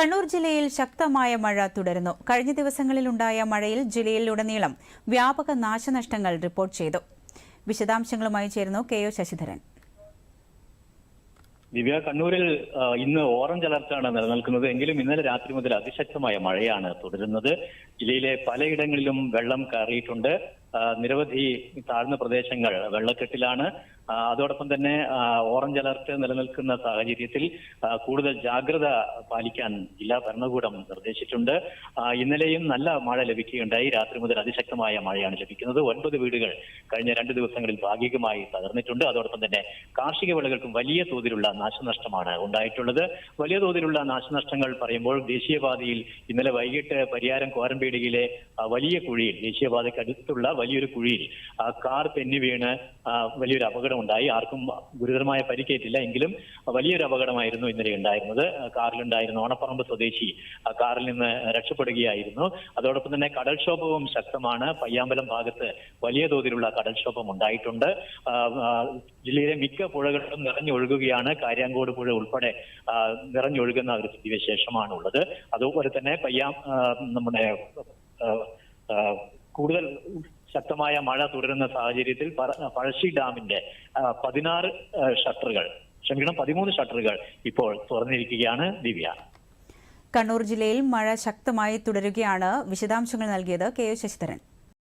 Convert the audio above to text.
കണ്ണൂർ ജില്ലയിൽ ശക്തമായ മഴ തുടരുന്നു. കഴിഞ്ഞ ദിവസങ്ങളിലുണ്ടായ മഴയിൽ ജില്ലയിലുടനീളം വ്യാപക നാശനഷ്ടങ്ങൾ റിപ്പോർട്ട് ചെയ്തു. വിശദാംശങ്ങളുമായി ചേരുന്നു കെ ഒ ശശിധരൻ. ദിവ്യ കണ്ണൂരിൽ ഇന്ന് ഓറഞ്ച് അലർട്ടാണ് നിലനിൽക്കുന്നത്. എങ്കിലും ഇന്നലെ രാത്രി മുതൽ അതിശക്തമായ മഴയാണ് തുടരുന്നത്. ജില്ലയിലെ പലയിടങ്ങളിലും വെള്ളം കയറിയിട്ടുണ്ട്. നിരവധി താഴ്ന്ന പ്രദേശങ്ങൾ വെള്ളക്കെട്ടിലാണ്. അതോടൊപ്പം തന്നെ ഓറഞ്ച് അലർട്ട് നിലനിൽക്കുന്ന സാഹചര്യത്തിൽ കൂടുതൽ ജാഗ്രത പാലിക്കാൻ ജില്ലാ ഭരണകൂടം നിർദ്ദേശിച്ചിട്ടുണ്ട്. ഇന്നലെയും നല്ല മഴ ലഭിക്കുകയുണ്ടായി. രാത്രി മുതൽ അതിശക്തമായ മഴയാണ് ലഭിക്കുന്നത്. ഒൻപത് വീടുകൾ കഴിഞ്ഞ രണ്ട് ദിവസങ്ങളിൽ ഭാഗികമായി തകർന്നിട്ടുണ്ട്. അതോടൊപ്പം തന്നെ കാർഷിക വിളകൾക്കും വലിയ തോതിലുള്ള നാശനഷ്ടമാണ് ഉണ്ടായിട്ടുള്ളത്. വലിയ തോതിലുള്ള നാശനഷ്ടങ്ങൾ പറയുമ്പോൾ ദേശീയപാതയിൽ ഇന്നലെ വൈകിട്ട് പരിയാരം കോരമ്പേടിയിലെ വലിയ കുഴിയിൽ ദേശീയപാതയ്ക്ക് അടുത്തുള്ള വലിയൊരു കുഴിയിൽ കാർ തെന്നി വീണ് വലിയൊരു അപകടം ഉണ്ടായി ആർക്കും ഗുരുതരമായ പരിക്കേറ്റില്ല. എങ്കിലും വലിയൊരു അപകടമായിരുന്നു ഇന്നലെ ഉണ്ടായിരുന്നത്. കാറിലുണ്ടായിരുന്ന ഓണപ്പറമ്പ് സ്വദേശി കാറിൽ നിന്ന് രക്ഷപ്പെടുകയായിരുന്നു. അതോടൊപ്പം തന്നെ കടൽക്ഷോഭവും ശക്തമാണ്. പയ്യാമ്പലം ഭാഗത്ത് വലിയ തോതിലുള്ള കടൽക്ഷോഭം ഉണ്ടായിട്ടുണ്ട്. ജില്ലയിലെ മിക്ക പുഴകളും നിറഞ്ഞൊഴുകുകയാണ്. കാര്യാങ്കോട് പുഴ ഉൾപ്പെടെ നിറഞ്ഞൊഴുകുന്ന ഒരു സ്ഥിതിവിശേഷമാണ് ഉള്ളത് അതുപോലെ തന്നെ പയ്യാം നമ്മുടെ കൂടുതൽ ശക്തമായ മഴ തുടരുന്ന സാഹചര്യത്തിൽ പഴശ്ശി ഡാമിന്റെ പതിനാറ് ഷട്ടറുകൾ ക്ഷമിക്കണം പതിമൂന്ന് ഷട്ടറുകൾ ഇപ്പോൾ തുറന്നിരിക്കുകയാണ് ദിവ്യ. കണ്ണൂർ ജില്ലയിൽ മഴ ശക്തമായി തുടരുകയാണ് വിശദാംശങ്ങൾ നൽകിയത് കെ ശശിധരൻ.